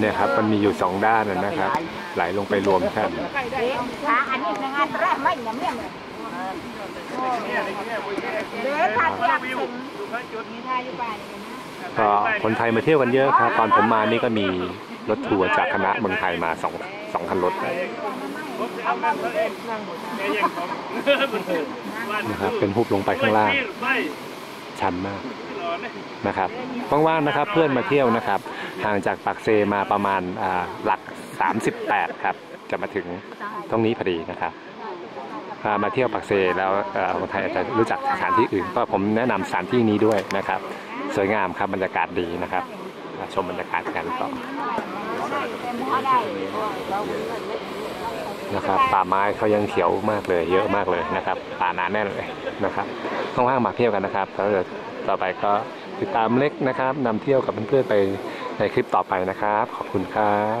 เนี่ยครับมันมีอยู่สองด้านนะครับ ไหลลงไปรวมกันขาอันนี้งานแรกไม่เนี่ยเนี่ยเดี๋ยวถ้าอยากถึงมีท่าอยู่บ้านก็คนไทยมาเที่ยวกันเยอะครับ ตอนผมมานี่ก็มีรถทัวร์จากคณะเมืองไทยมาสองสองคันรถนะครับ เป็นหุบลงไปข้างล่าง ชันมากนะครับว่างๆนะครับ เพื่อนมาเที่ยวนะครับ ห่างจากปากเซมาประมาณอ่าหลัก 38 ครับ จะมาถึงตรงนี้พอดีนะครับอ่ามาเที่ยวปากเซแล้วเอ่อคนไทยอาจจะรู้จักสถานที่อื่น ก็ผมแนะนำสถานที่นี้ด้วยนะครับ สวยงามครับบรรยากาศดีนะครับอ่าชมบรรยากาศกันต่อ นะครับ ป่าไม้เขายังเขียวมากเลย เยอะมากเลยนะครับ ป่าหนาแน่นเลยนะครับข้างๆมาเที่ยวกันนะครับแล้วเดี๋ยวต่อไปก็ติดตามเล็กนะครับนำเที่ยวกับเพื่อนๆไปในคลิปต่อไปนะครับ ขอบคุณครับ